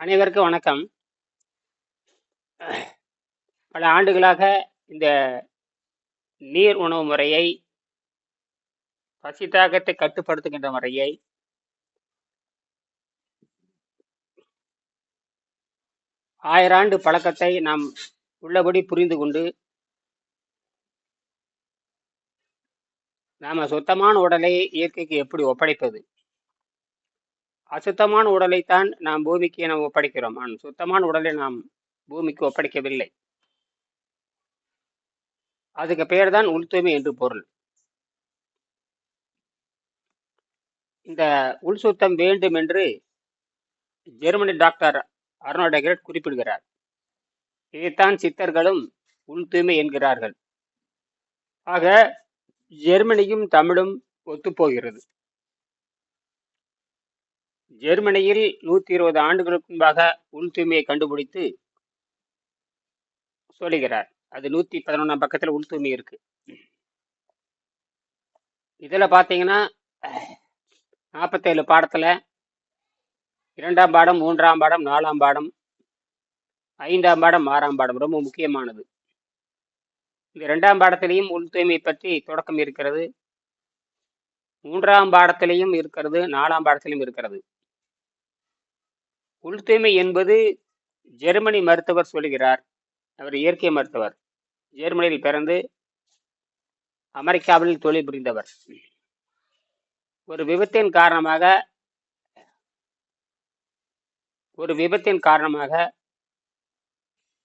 அனைவருக்கும் வணக்கம். பல ஆண்டுகளாக இந்த நீர் உணவு முறையை பசி கட்டுப்படுத்துகின்ற முறையை ஆயிராண்டு பழக்கத்தை நாம் உள்ளபடி புரிந்து கொண்டு நாம சுத்தமான உடலை இயற்கைக்கு எப்படி ஒப்படைப்பது? அசுத்தமான உடலைத்தான் நாம் பூமிக்கு நாம் ஒப்படைக்கிறோம். ஆனால் சுத்தமான உடலை நாம் பூமிக்கு ஒப்படைக்கவில்லை. அதுக்கு பெயர் தான் உள்தூய்மை என்று பொருள். இந்த உள் சுத்தம் வேண்டும் என்று ஜெர்மனி டாக்டர் அர்னால்ட் குறிப்பிடுகிறார். இதைத்தான் சித்தர்களும் உள் தூய்மை என்கிறார்கள். ஆக ஜெர்மனியும் தமிழும் ஒத்துப்போகிறது. ஜெர்மனியில் நூற்றி இருபது ஆண்டுகளுக்கு முன்பாக உள் தூய்மையை கண்டுபிடித்து சொல்லுகிறார். அது நூற்றி பதினொன்றாம் பக்கத்தில் உள் தூய்மை இருக்கு. இதில் பார்த்தீங்கன்னா நாற்பத்தேழு பாடத்துல இரண்டாம் பாடம் மூன்றாம் பாடம் நாலாம் பாடம் ஐந்தாம் பாடம் ஆறாம் பாடம் ரொம்ப முக்கியமானது இந்த இரண்டாம் பாடத்திலையும் உள் தூய்மை பற்றி தொடக்கம் இருக்கிறது மூன்றாம் பாடத்திலையும் இருக்கிறது நாலாம் பாடத்திலையும் இருக்கிறது உள் தூய்மை என்பது ஜெர்மனி மருத்துவர் சொல்கிறார். அவர் இயற்கை மருத்துவர். ஜெர்மனியில் பிறந்து அமெரிக்காவில் தொழில் புரிந்தவர். ஒரு விபத்தின் காரணமாக ஒரு விபத்தின் காரணமாக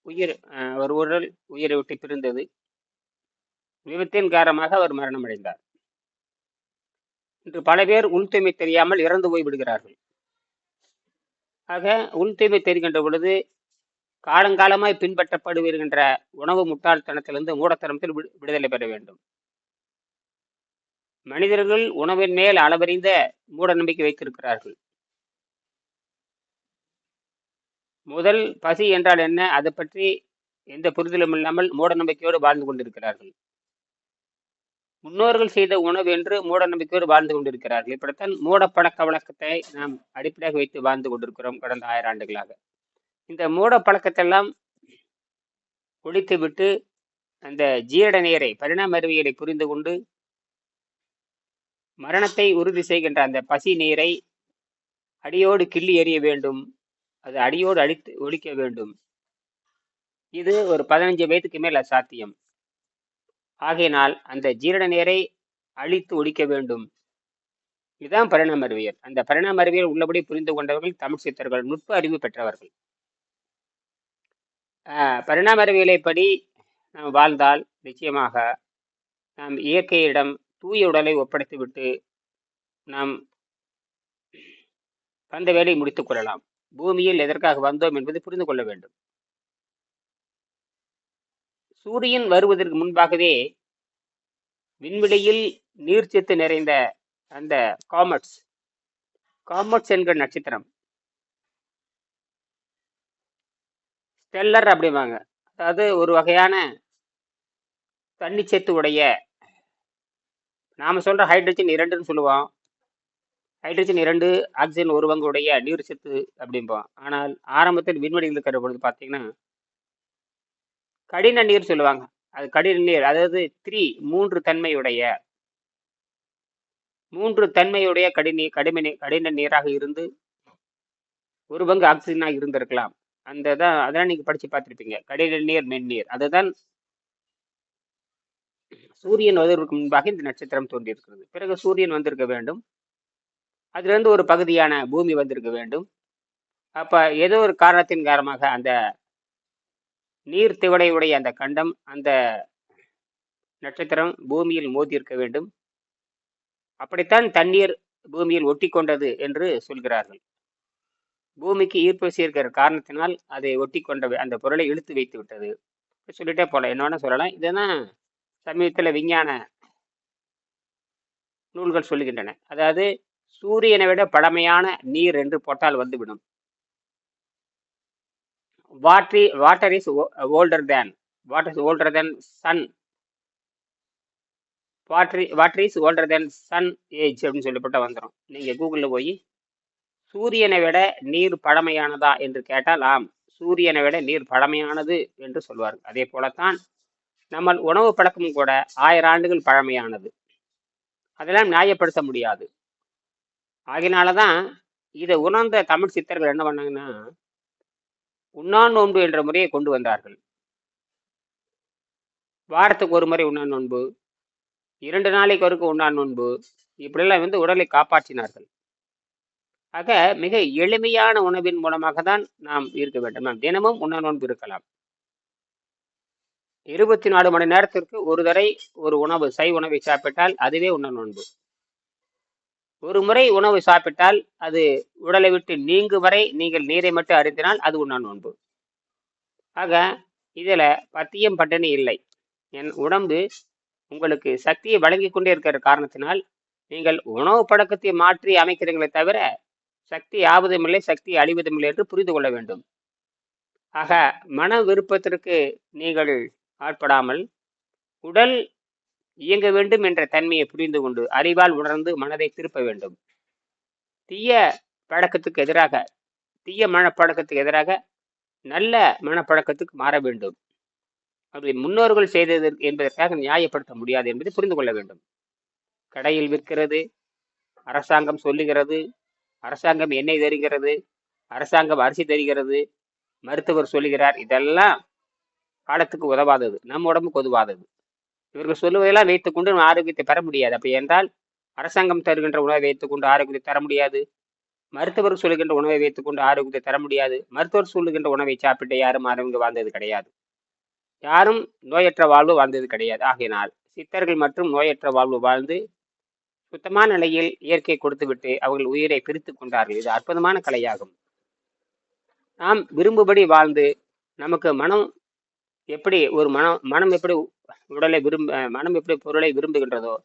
உயிர் அவர் ஒரு உடல் உயிரை விட்டு பிரிந்தது. விபத்தின் காரணமாக அவர் மரணமடைந்தார். இன்று பல பேர் உள் தூய்மை தெரியாமல் இறந்து போய் விடுகிறார்கள். ஆக உள்தீமை தெரிகின்ற பொழுது காலங்காலமாய் பின்பற்றப்படுவிருகின்ற உணவு முட்டாள்தனத்திலிருந்து மூடத்தனத்தில் விடு- விடுதலை பெற வேண்டும். மனிதர்கள் உணவின் மேல் அளவறிந்த மூட நம்பிக்கை வைத்திருக்கிறார்கள். முதல் பசி என்றால் என்ன? அதை பற்றி எந்த புரிதலும் இல்லாமல் மூட நம்பிக்கையோடு வாழ்ந்து கொண்டிருக்கிறார்கள். முன்னோர்கள் செய்த உணவு என்று மூட நம்பிக்கையோடு வாழ்ந்து கொண்டிருக்கிறார்கள். இப்படித்தான் மூட பழக்க வழக்கத்தை நாம் அடிப்படையாக வைத்து வாழ்ந்து கொண்டிருக்கிறோம் கடந்த ஆயிரம் ஆண்டுகளாக. இந்த மூட பழக்கத்தெல்லாம் ஒழித்துவிட்டு அந்த ஜீரண நீரை பரிணாம அறிவியலை புரிந்து கொண்டு மரணத்தை உறுதி செய்கின்ற அந்த பசி நீரை அடியோடு கிள்ளி எறிய வேண்டும். அது அடியோடு அடித்து ஒழிக்க வேண்டும். இது ஒரு பதினஞ்சு வயதுக்கு மேல் அசாத்தியம் ஆகையினால் அந்த ஜீரண நீரை அழித்து ஒழிக்க வேண்டும். இதுதான் பரிணாம அறிவியல் அந்த பரிணாம அறிவியல் உள்ளபடி புரிந்து கொண்டவர்கள் தமிழ் சித்தர்கள் நுட்ப அறிவு பெற்றவர்கள். ஆஹ் பரிணாம அறிவியலை படி நாம் வாழ்ந்தால் நிச்சயமாக நாம் இயற்கையிடம் தூய உடலை ஒப்படைத்துவிட்டு நாம் வந்த வேலை முடித்துக் கொள்ளலாம். பூமியில் எதற்காக வந்தோம் என்பது புரிந்து கொள்ள வேண்டும். சூரியன் வருவதற்கு முன்பாகவே விண்வெளியில் நீர்ச்சத்து நிறைந்த அந்த காமட்ஸ். காமட்ஸ் என்கிற நட்சத்திரம். ஸ்டெல்லர் அப்படிம்பாங்க. அதாவது ஒரு வகையான தன்னிச்சத்து உடைய நாம் சொல்கிற ஹைட்ரஜன் இரண்டுன்னு சொல்லுவோம். ஹைட்ரஜன் இரண்டு ஆக்சிஜன் ஒருவங்களுடைய உடைய நீர் சத்து அப்படிம்போம். ஆனால் ஆரம்பத்தில் விண்வெளியில் இருக்கிற பொழுது பார்த்தீங்கன்னா கடின நீர் சொல்லுவாங்க. அது கடின நீர். அதாவது த்ரீ மூன்று தன்மையுடைய மூன்று தன்மையுடைய கடினி கடிம கடின நீராக இருந்து ஒரு பங்கு ஆக்சிஜனாக இருந்திருக்கலாம். அந்த தான் அதெல்லாம் நீங்க படிச்சு பார்த்துருப்பீங்க. கடின நீர் மென்னீர் அதுதான் சூரியன் வருவதற்கு முன்பாக இந்த நட்சத்திரம் தோன்றியிருக்கிறது. பிறகு சூரியன் வந்திருக்க வேண்டும். அதிலிருந்து ஒரு பகுதியான பூமி வந்திருக்க வேண்டும். அப்போ ஏதோ ஒரு காரணத்தின் காரணமாக அந்த நீர் திவடையுடைய அந்த கண்டம் அந்த நட்சத்திரம் பூமியில் மோதி இருக்க வேண்டும். அப்படித்தான் தண்ணீர் பூமியில் ஒட்டி கொண்டது என்று சொல்கிறார்கள். பூமிக்கு ஈர்ப்பு சேர்க்கிற காரணத்தினால் அதை ஒட்டி கொண்ட அந்த பொருளை இழுத்து வைத்து விட்டது. சொல்லிட்டே போல என்ன சொல்லலாம். இதெல்லாம் சமீபத்தில் விஞ்ஞான நூல்கள் சொல்லுகின்றன. அதாவது சூரியனை விட பழமையான நீர் என்று போட்டால் வந்துவிடும். Watery water is older than water is older than sun watery water is older than sun age அப்படின்னு சொல்லப்பட்ட வந்துடும் நீங்கள் கூகுளில் போய் சூரியனை விட நீர் பழமையானதா என்று கேட்டால் ஆம் சூரியனை விட நீர் பழமையானது என்று சொல்வார்கள். அதே போலத்தான் நம்ம உணவு பழக்கமும் கூட ஆயிரம் ஆண்டுகள் பழமையானது. அதெல்லாம் நியாயப்படுத்த முடியாது. ஆகினாலதான் இதை உணர்ந்த தமிழ் சித்தர்கள் என்ன பண்ணாங்கன்னா உண்ணான் நோன்பு என்ற முறையை கொண்டு வந்தார்கள். வாரத்துக்கு ஒரு முறை உண்ணா நோன்பு இரண்டு நாளைக்கு ஒருக்கு உண்ணான் நோன்பு இப்படியெல்லாம் வந்து உடலை காப்பாற்றினார்கள். ஆக மிக எளிமையான உணவின் மூலமாக தான் நாம் இருக்க வேண்டும். நாம் தினமும் உண்ணா நோன்பு இருக்கலாம். இருபத்தி நாலு மணி நேரத்திற்கு ஒரு தடவை ஒரு உணவு சை உணவை சாப்பிட்டால் அதுவே உண்ண நோன்பு. ஒரு முறை உணவு சாப்பிட்டால் அது உடலை விட்டு நீங்கு வரை நீங்கள் நீரை மட்டும் அருந்தினால் அது உண்ண நோன்பு. ஆக இதில் பத்தியம் பட்டினி இல்லை. என் உடம்பு உங்களுக்கு சக்தியை வழங்கி கொண்டே இருக்கிற காரணத்தினால் நீங்கள் உணவு பழக்கத்தை மாற்றி அமைக்கிறீங்களே தவிர சக்தி ஆவதும் இல்லை சக்தி அழிவதும் இல்லை என்று புரிந்து கொள்ள வேண்டும். ஆக மன விருப்பத்திற்கு நீங்கள் ஆட்படாமல் உடல் இயங்க வேண்டும் என்ற தன்மையை புரிந்து கொண்டு அறிவால் உணர்ந்து மனதை திருப்ப வேண்டும். தீய பழக்கத்துக்கு எதிராக தீய மனப்பழக்கத்துக்கு எதிராக நல்ல மனப்பழக்கத்துக்கு மாற வேண்டும். அப்படி முன்னோர்கள் செய்தது என்பதற்காக நியாயப்படுத்த முடியாது என்பதை புரிந்து கொள்ள வேண்டும். கடையில் விற்கிறது அரசாங்கம் சொல்லுகிறது அரசாங்கம் எண்ணெய் தருகிறது அரசாங்கம் அரிசி தருகிறது மருத்துவர் சொல்லுகிறார் இதெல்லாம் காலத்துக்கு உதவாதது நம்ம உடம்புக்கு உதவாதது. இவர்கள் சொல்லுவதெல்லாம் வைத்துக்கொண்டு நம்ம ஆரோக்கியத்தை பெற முடியாது. அப்படி என்றால் அரசாங்கம் தருகின்ற உணவை வைத்துக்கொண்டு ஆரோக்கியத்தை தர முடியாது. மருத்துவர் சொல்லுகின்ற உணவை வைத்துக்கொண்டு ஆரோக்கியத்தை தர முடியாது. மருத்துவர் சொல்லுகின்ற உணவை சாப்பிட்டு யாரும் ஆரோக்கியம் வாழ்ந்தது கிடையாது. யாரும் நோயற்ற வாழ்வு வாழ்ந்தது கிடையாது. ஆகையினால் சித்தர்கள் மற்றும் நோயற்ற வாழ்வு வாழ்ந்து சுத்தமான நிலையில் இயற்கை கொடுத்துவிட்டு அவர்கள் உயிரை பிரித்து கொண்டார்கள். இது அற்புதமான கலையாகும். நாம் விரும்புபடி வாழ்ந்து நமக்கு மனம் எப்படி ஒரு மனம் மனம் எப்படி உடலை விரும்ப மனம் எப்படி பொருளை விரும்புகின்றதோ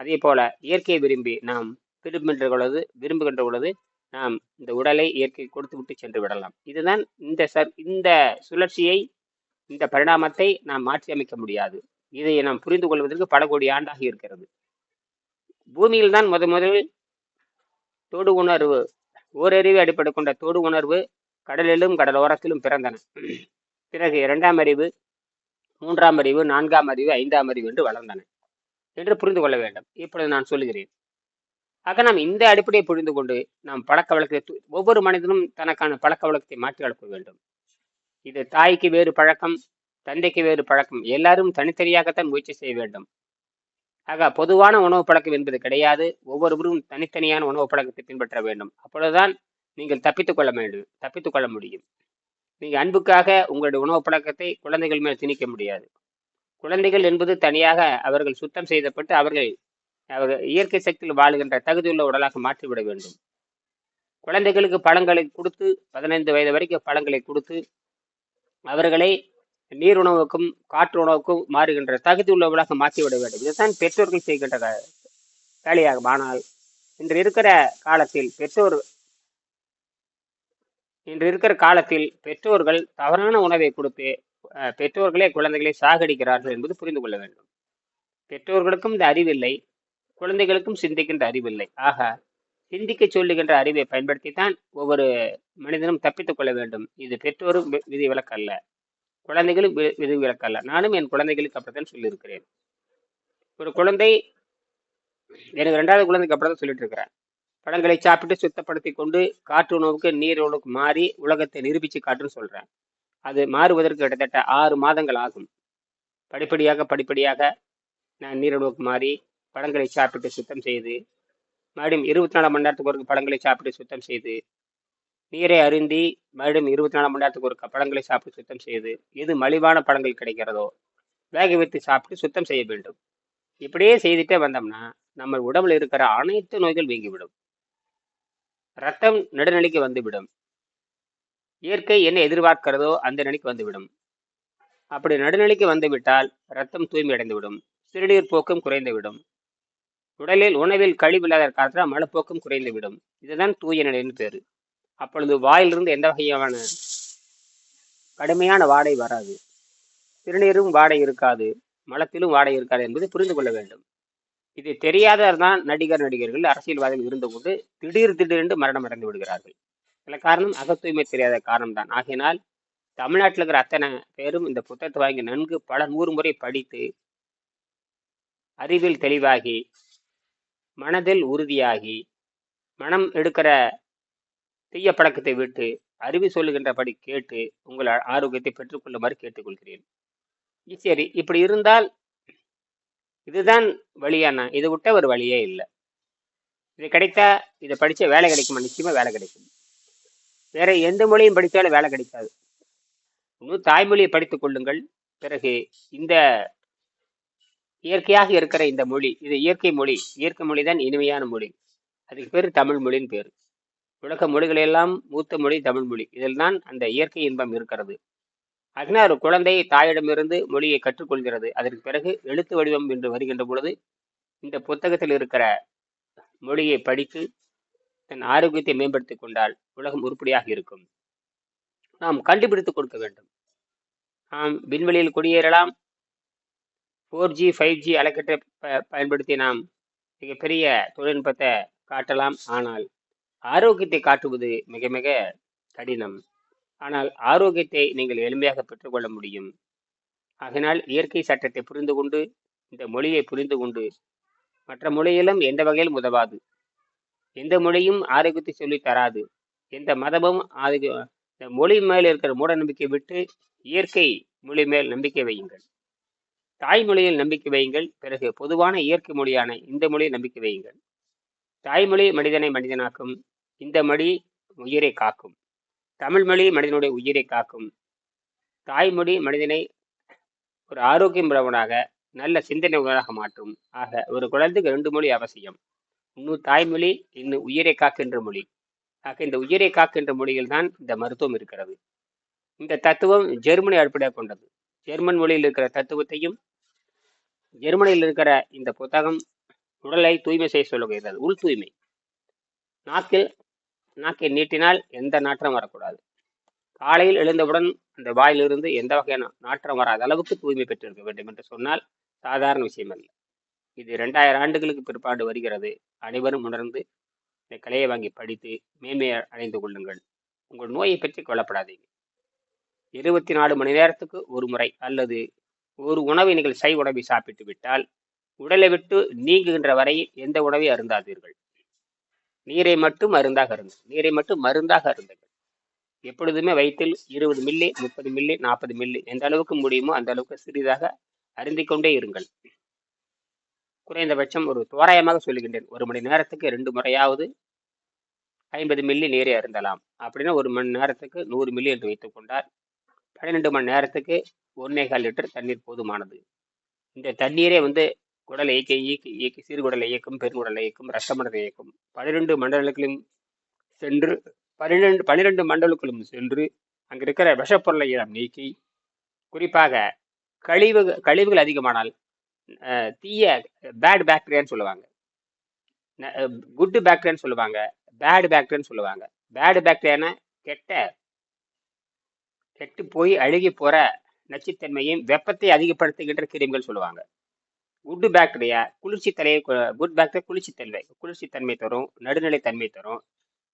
அதே போல இயற்கையை விரும்பி நாம் விரும்புகின்ற பொழுது விரும்புகின்ற பொழுது நாம் இந்த உடலை இயற்கை கொடுத்து விட்டு சென்று விடலாம். இதுதான் இந்த சர் இந்த சுழற்சியை இந்த பரிணாமத்தை நாம் மாற்றி அமைக்க முடியாது. இதை நாம் புரிந்து கொள்வதற்கு பல கோடி ஆண்டாக இருக்கிறது. பூமியில் தான் முத முதலில் தொடு உணர்வு ஓரறிவு அடிப்படை கொண்ட தொடு உணர்வு கடலிலும் கடலோரத்திலும் பிறந்தன. பிறகு இரண்டாம் அறிவு மூன்றாம் அறிவு நான்காம் அறிவு ஐந்தாம் அறிவு என்று வளர்ந்தன என்று புரிந்து கொள்ள வேண்டும். இப்பொழுது நான் சொல்லுகிறேன். ஆக நாம் இந்த அடிப்படையை புரிந்து கொண்டு நாம் பழக்க வழக்கத்தை ஒவ்வொரு மனிதனும் தனக்கான பழக்க வழக்கத்தை மாற்றி வளர்க்க வேண்டும். இது தாய்க்கு வேறு பழக்கம் தந்தைக்கு வேறு பழக்கம் எல்லாரும் தனித்தனியாகத்தான் முயற்சி செய்ய வேண்டும். ஆக பொதுவான உணவு பழக்கம் என்பது கிடையாது. ஒவ்வொருவரும் தனித்தனியான உணவு பழக்கத்தை பின்பற்ற வேண்டும். அப்பொழுதுதான் நீங்கள் தப்பித்துக் கொள்ள வேண்டும் தப்பித்துக் கொள்ள முடியும். நீங்கள் அன்புக்காக உங்களுடைய உணவு பழக்கத்தை குழந்தைகள் மேல் திணிக்க முடியாது. குழந்தைகள் என்பது தனியாக அவர்கள் சுத்தம் செய்தப்பட்டு அவர்கள் அவர்கள் இயற்கை சக்தியில் வாழுகின்ற தகுதியுள்ள உடலாக மாற்றிவிட வேண்டும். குழந்தைகளுக்கு பழங்களை கொடுத்து பதினைந்து வயது வரைக்கும் பழங்களை கொடுத்து அவர்களை நீர் உணவுக்கும் காற்று உணவுக்கும் மாறுகின்ற தகுதி உள்ளவர்களாக மாற்றிவிட வேண்டும். இதுதான் பெற்றோர்கள் செய்கின்ற வேலையாகும். ஆனால் இன்று இருக்கிற காலத்தில் பெற்றோர் இன்று இருக்கிற காலத்தில் பெற்றோர்கள் தவறான உணவை கொடுத்து பெற்றோர்களே குழந்தைகளை சாகடிக்கிறார்கள் என்பது புரிந்து கொள்ள வேண்டும். பெற்றோர்களுக்கும் இந்த அறிவில்லை குழந்தைகளுக்கும் சிந்திக்கின்ற அறிவில்லை. ஆக சிந்திக்க சொல்லுகின்ற அறிவை பயன்படுத்தித்தான் ஒவ்வொரு மனிதனும் தப்பித்துக் கொள்ள வேண்டும். இது பெற்றோரும் விதி விலக்கல்ல குழந்தைகளும் விதி விலக்கல்ல நானும் என் குழந்தைகளுக்கு அப்படித்தான் சொல்லியிருக்கிறேன். ஒரு குழந்தை எனக்கு ரெண்டாவது குழந்தைக்கு தான் சொல்லிட்டு இருக்கிறேன் பழங்களை சாப்பிட்டு சுத்தப்படுத்தி கொண்டு காற்று உணவுக்கு நீர் உணவுக்கு மாறி உலகத்தை நிரூபித்து காட்டுன்னு சொல்கிறேன் அது மாறுவதற்கு கிட்டத்தட்ட ஆறு மாதங்கள் ஆகும். படிப்படியாக படிப்படியாக நான் நீர் உணவுக்கு மாறி பழங்களை சாப்பிட்டு சுத்தம் செய்து மறுபடியும் இருபத்தி நாலு மணி நேரத்துக்கு ஒரு பழங்களை சாப்பிட்டு சுத்தம் செய்து நீரை அருந்தி மறுபடியும் இருபத்தி நாலு மணி நேரத்துக்கு ஒரு பழங்களை சாப்பிட்டு சுத்தம் செய்து எது மலிவான பழங்கள் கிடைக்கிறதோ வேக வைத்து சாப்பிட்டு சுத்தம் செய்ய வேண்டும். இப்படியே செய்துட்டே வந்தோம்னா நம்ம உடம்புல இருக்கிற அனைத்து நோய்கள் வீங்கிவிடும். ரத்தம் நடுநிலைக்கு வந்துவிடும். இயற்கை என்ன எதிர்பார்க்கிறதோ அந்த நிலைக்கு வந்துவிடும். அப்படி நடுநிலைக்கு வந்துவிட்டால் ரத்தம் தூய்மை அடைந்துவிடும் சிறுநீர் போக்கும் குறைந்துவிடும். உடலில் உணவில் கழிவில்லாத காலத்தில் மலப்போக்கும் குறைந்துவிடும். இதுதான் தூய நிலைன்னு பேர். அப்பொழுது வாயிலிருந்து எந்த வகையான கடுமையான வாடை வராது. சிறுநீரும் வாடை இருக்காது. மலத்திலும் வாடை இருக்காது என்பதை புரிந்து கொள்ள வேண்டும். இது தெரியாதவர் தான் நடிகர் நடிகர்கள் அரசியல்வாதிகள் இருந்தபோது திடீர் திடீரென்று மரணம் அடைந்து விடுகிறார்கள். சில காரணம் அகத்தூய்மை தெரியாத காரணம் தான் ஆகையினால் தமிழ்நாட்டில் இருக்கிற அத்தனை பேரும் இந்த புத்தகத்தை வாங்கி நன்கு பல நூறு முறை படித்து அறிவில் தெளிவாகி மனதில் உறுதியாகி மனம் எடுக்கிற தீய பழக்கத்தை விட்டு அறிவு சொல்லுகின்றபடி கேட்டு உங்கள் ஆரோக்கியத்தை பெற்றுக்கொள்ளுமாறு கேட்டுக்கொள்கிறேன். சரி இப்படி இருந்தால் இதுதான் வழியானா இதை விட்ட ஒரு வழியே இல்லை. இது கிடைத்தா இதை படிச்சா வேலை கிடைக்குமா? நிச்சயமாக வேலை கிடைக்கும். வேற எந்த மொழியும் படித்தாலும் வேலை கிடைக்காது. இன்னும் தாய்மொழியை படித்துக் கொள்ளுங்கள். பிறகு இந்த இயற்கையாக இருக்கிற இந்த மொழி இது இயற்கை மொழி இயற்கை மொழி தான் இனிமையான மொழி. அதுக்கு பேர் தமிழ் மொழின்னு பேர். உலக மொழிகளெல்லாம் மூத்த மொழி தமிழ் மொழி. இதில் தான் அந்த இயற்கை இன்பம் இருக்கிறது. அதனால் குழந்தை தாயிடமிருந்து மொழியை கற்றுக்கொள்கிறது. அதற்கு பிறகு எழுத்து வடிவம் என்று வருகின்ற பொழுது இந்த புத்தகத்தில் இருக்கிற மொழியை படித்து தன் ஆரோக்கியத்தை மேம்படுத்திக் கொண்டால் உலகம் உருப்படியாக இருக்கும். நாம் கண்டுபிடித்து கொடுக்க வேண்டும். நாம் விண்வெளியில் குடியேறலாம். ஃபோர் ஜி ஃபைவ் ஜி அலைக்கற்றை ப பயன்படுத்தி நாம் மிகப்பெரிய தொழில்நுட்பத்தை காட்டலாம். ஆனால் ஆரோக்கியத்தை காட்டுவது மிக மிக கடினம். ஆனால் ஆரோக்கியத்தை நீங்கள் எளிமையாக பெற்றுக்கொள்ள முடியும். ஆகினால் இயற்கை சட்டத்தை புரிந்து கொண்டு இந்த மொழியை புரிந்து கொண்டு மற்ற மொழியிலும் எந்த வகையிலும் உதவாது? எந்த மொழியும் ஆரோக்கியத்தை சொல்லி தராது. எந்த மதமும் ஆரோக்கிய இந்த மொழி மேல் இருக்கிற மூட நம்பிக்கை விட்டு இயற்கை மொழி மேல் நம்பிக்கை வையுங்கள். தாய்மொழியில் நம்பிக்கை வையுங்கள். பிறகு பொதுவான இயற்கை மொழியான இந்த மொழியை நம்பிக்கை வையுங்கள். தாய்மொழி மனிதனை மனிதனாக்கும். இந்த மொழி உயிரை காக்கும். தமிழ் மொழி மனிதனுடைய உயிரை காக்கும். தாய்மொழி மனிதனை ஒரு ஆரோக்கியம் உள்ளவனாக நல்ல சிந்தனை உள்ளதாக மாற்றும். ஆக ஒரு குழந்தைக்கு ரெண்டு மொழி அவசியம். இன்னும் தாய்மொழி இன்னும் உயிரை காக்கின்ற மொழி. ஆக இந்த உயிரை காக்கின்ற மொழியில் தான் இந்த மருத்துவம் இருக்கிறது. இந்த தத்துவம் ஜெர்மனி அடிப்படையாக கொண்டது. ஜெர்மன் மொழியில் இருக்கிற தத்துவத்தையும் ஜெர்மனியில் இருக்கிற இந்த புத்தகம் உடலை தூய்மை செய்ய சொல்லுகிறது. உள் தூய்மை. நாக்கில் நாக்கை நீட்டினால் எந்த நாற்றம் வரக்கூடாது. காலையில் எழுந்தவுடன் அந்த வாயிலிருந்து எந்த வகையான நாற்றம் வராத அளவுக்கு தூய்மை பெற்றிருக்க வேண்டும் என்று சொன்னால் சாதாரண விஷயம் அல்ல. இது ரெண்டாயிரம் ஆண்டுகளுக்கு பிற்பாடு வருகிறது. அனைவரும் உணர்ந்து இந்த கலையை வாங்கி படித்து மேன்மை அடைந்து கொள்ளுங்கள். உங்கள் நோயை பற்றி கொல்லப்படாதீங்க இருபத்தி நாலு மணி நேரத்துக்கு ஒரு முறை அல்லது ஒரு உணவை நீங்கள் சை உணவை சாப்பிட்டு விட்டால் உடலை விட்டு நீங்குகின்ற வரை எந்த உணவை அருந்தாதீர்கள். நீரை மட்டும் மருந்தாக இருந்தது நீரை மட்டும் மருந்தாக இருந்தது எப்பொழுதுமே வயிற்றில் இருபது மில்லி முப்பது மில்லி நாற்பது மில்லி எந்த அளவுக்கு முடியுமோ அந்த அளவுக்கு சிறிதாக அருந்திக் கொண்டே இருங்கள். குறைந்தபட்சம் ஒரு தோராயமாக சொல்லுகின்றேன். ஒரு மணி நேரத்துக்கு ரெண்டு முறையாவது ஐம்பது மில்லி நீரை அருந்தலாம். அப்படின்னா ஒரு மணி நேரத்துக்கு நூறு மில்லி என்று வைத்துக் கொண்டால் பன்னிரெண்டு மணி நேரத்துக்கு ஒன்னேகால் லிட்டர் தண்ணீர் போதுமானது. இந்த தண்ணீரே வந்து குடல் இயக்க இயக்க இயக்க சிறுகுடலை இயக்கம் பெருங்குடலை இயக்கம் ரத்த இயக்கம். பன்னிரெண்டு மண்டலங்களும் சென்று பன்னிரெண்டு பன்னிரெண்டு மண்டலுக்குள்ளும் சென்று அங்கு இருக்கிற விஷப்பொருளை எல்லாம் நீக்கி குறிப்பாக கழிவு கழிவுகள் அதிகமானால் தீய பேட் பாக்டீரியான்னு சொல்லுவாங்க. குட் பாக்டீரியான்னு சொல்லுவாங்க. பேட் பாக்டீரியான்னு சொல்லுவாங்க. பேட் பாக்டீரியானா கெட்ட கெட்டு போய் அழுகி போகிற நச்சுத்தன்மையும் வெப்பத்தை அதிகப்படுத்துகின்ற கிருமிகள் சொல்லுவாங்க. குட் பாக்டீரியா குளிர்ச்சி தலையை குட் பாக்டீரியா குளிர்ச்சி தன்மை குளிர்ச்சி தன்மை தரும் நடுநிலை தன்மை தரும்.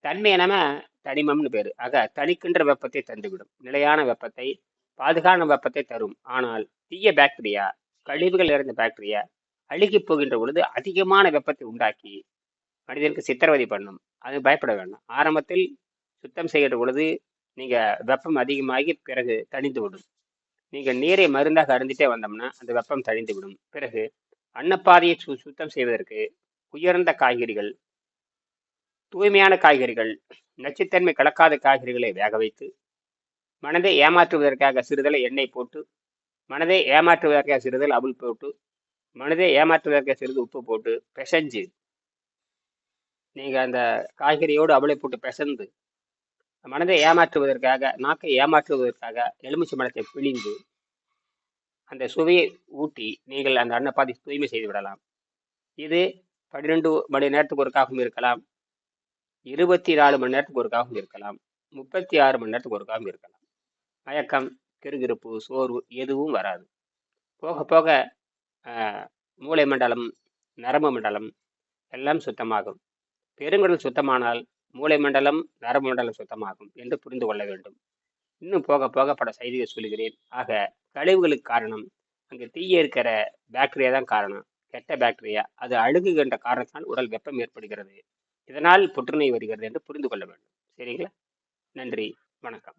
தன்மை நம்ம தனிமம்னு பேர். ஆக தணிக்கின்ற வெப்பத்தை தந்துவிடும். நிலையான வெப்பத்தை பாதுகான வெப்பத்தை தரும். ஆனால் தீய பாக்டீரியா கழிவுகள் நிறைந்த பாக்டீரியா அழுகி போகின்ற பொழுது அதிகமான வெப்பத்தை உண்டாக்கி மனிதனுக்கு சித்திரவதை பண்ணும். அது பயப்பட வேண்டாம். ஆரம்பத்தில் சுத்தம் செய்கிற பொழுது நீங்கள் வெப்பம் அதிகமாகி பிறகு தணிந்து விடும் நீங்கள் நீரை மருந்தாக அருந்திட்டே வந்தோம்னா அந்த வெப்பம் தணிந்து விடும் பிறகு அன்னப்பாதையை சு சுத்தம் செய்வதற்கு உயர்ந்த காய்கறிகள் தூய்மையான காய்கறிகள் நச்சுத்தன்மை கலக்காத காய்கறிகளை வேக வைத்து மனதை ஏமாற்றுவதற்காக சிறிதளை எண்ணெய் போட்டு மனதை ஏமாற்றுவதற்காக சிறிதல் அவுள் போட்டு மனதை ஏமாற்றுவதற்காக சிறிது உப்பு போட்டு பிசைஞ்சு நீங்கள் அந்த காய்கறியோடு அவளை போட்டு பிசைந்து மனதை ஏமாற்றுவதற்காக நாக்கை ஏமாற்றுவதற்காக எலுமிச்சை மரத்தை பிழிந்து அந்த சுவையை ஊட்டி நீங்கள் அந்த அன்னப்பாதி தூய்மை செய்து விடலாம். இது பன்னிரெண்டு மணி நேரத்துக்கு ஒருக்காகவும் இருக்கலாம். இருபத்தி நாலு மணி நேரத்துக்கு ஒருக்காகவும் இருக்கலாம். முப்பத்தி ஆறு மணி நேரத்துக்கு ஒருக்காகவும் இருக்கலாம். மயக்கம் கிருகிருப்பு சோர்வு எதுவும் வராது. போக போக மூளை மண்டலம் நரம்பு மண்டலம் எல்லாம் சுத்தமாகும். பெருங்குடல் சுத்தமானால் மூளை மண்டலம் நரம்பு மண்டலம் சுத்தமாகும் என்று புரிந்து கொள்ள வேண்டும். இன்னும் போக போக பல செய்திகள் சொல்கிறேன் ஆக கழிவுகளுக்கு காரணம் அங்கே தீய இருக்கிற பாக்டீரியா தான் காரணம். கெட்ட பாக்டீரியா அது அழுகுகின்ற காரணத்தால் உடல் வெப்பம் ஏற்படுகிறது. இதனால் புற்றுநோய் வருகிறது என்று புரிந்து கொள்ள வேண்டும். சரிங்களா? நன்றி வணக்கம்.